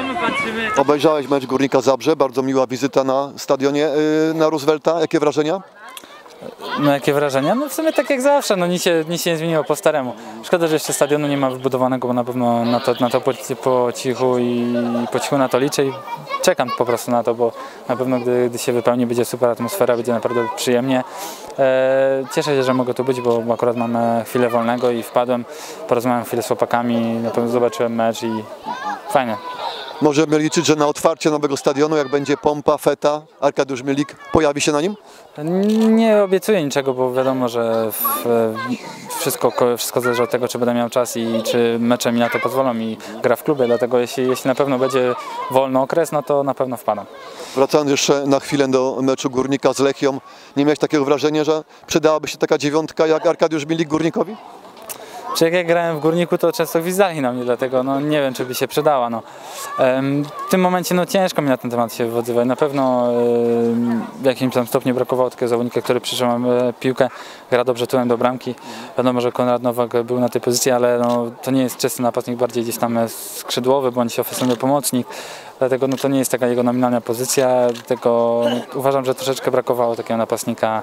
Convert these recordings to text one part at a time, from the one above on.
Czekamy, patrzymy. Obejrzałeś mecz Górnika Zabrze, bardzo miła wizyta na stadionie y, na Roosevelta. Jakie wrażenia? No jakie wrażenia? No w sumie tak jak zawsze, no nic się, nic się nie zmieniło po staremu. Szkoda, że jeszcze stadionu nie ma wybudowanego, bo na pewno na to, na to po, po cichu i po cichu na to liczę i czekam po prostu na to, bo na pewno gdy, gdy się wypełni będzie super atmosfera, będzie naprawdę przyjemnie. E, cieszę się, że mogę tu być, bo akurat mamy chwilę wolnego i wpadłem, porozmawiałem chwilę z chłopakami, na pewno zobaczyłem mecz i fajnie. Możemy liczyć, że na otwarcie nowego stadionu, jak będzie pompa, feta, Arkadiusz Milik pojawi się na nim? Nie obiecuję niczego, bo wiadomo, że wszystko, wszystko zależy od tego, czy będę miał czas i czy mecze mi na to pozwolą i gra w klubie, dlatego jeśli, jeśli na pewno będzie wolny okres, no to na pewno wpadam. Wracając jeszcze na chwilę do meczu Górnika z Lechią, nie miałeś takiego wrażenia, że przydałaby się taka dziewiątka jak Arkadiusz Milik Górnikowi? Czy jak ja grałem w Górniku, to często gwizdali na mnie, dlatego no, nie wiem, czy by się przydała. No. W tym momencie no, ciężko mi na ten temat się wywodziwać. Na pewno w jakimś tam stopniu brakowało takiego zawodnika, który przyszedł e, piłkę, gra dobrze tyłem do bramki. Wiadomo, że Konrad Nowak był na tej pozycji, ale no, to nie jest czysty napastnik, bardziej gdzieś tam skrzydłowy bądź ofensywny pomocnik. Dlatego no, to nie jest taka jego nominalna pozycja, no, uważam, że troszeczkę brakowało takiego napastnika,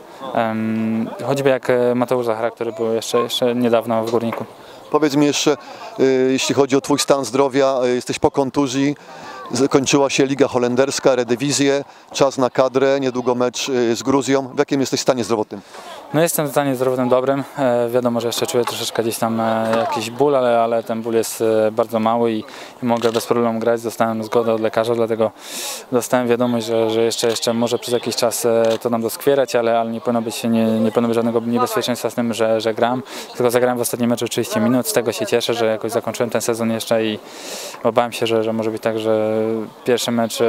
choćby jak e, Mateusz Zachara, który był jeszcze, jeszcze niedawno w Górniku. Powiedz mi jeszcze, y, jeśli chodzi o Twój stan zdrowia, y, jesteś po kontuzji, zakończyła się Liga Holenderska, Redewizję, czas na kadrę, niedługo mecz y, z Gruzją. W jakim jesteś stanie zdrowotnym? No jestem w stanie zdrowotnym dobrym. E, wiadomo, że jeszcze czuję troszeczkę gdzieś tam e, jakiś ból, ale, ale ten ból jest e, bardzo mały i, i mogę bez problemu grać. Dostałem zgodę od lekarza, dlatego dostałem wiadomość, że, że jeszcze, jeszcze może przez jakiś czas e, to nam doskwierać, ale, ale nie, powinno być, nie, nie powinno być żadnego niebezpieczeństwa z tym, że, że gram. Tylko zagrałem w ostatnim meczu 30 minut, z tego się cieszę, że jakoś zakończyłem ten sezon jeszcze i obawiam się, że, że może być tak, że pierwszy mecz, e,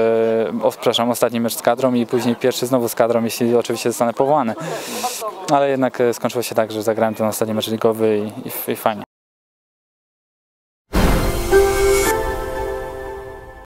o, przepraszam, ostatni mecz z kadrą i później pierwszy znowu z kadrą, jeśli oczywiście zostanę powołany. Ale jednak e, skończyło się tak, że zagrałem ten ostatni mecz ligowy i, i, i fajnie.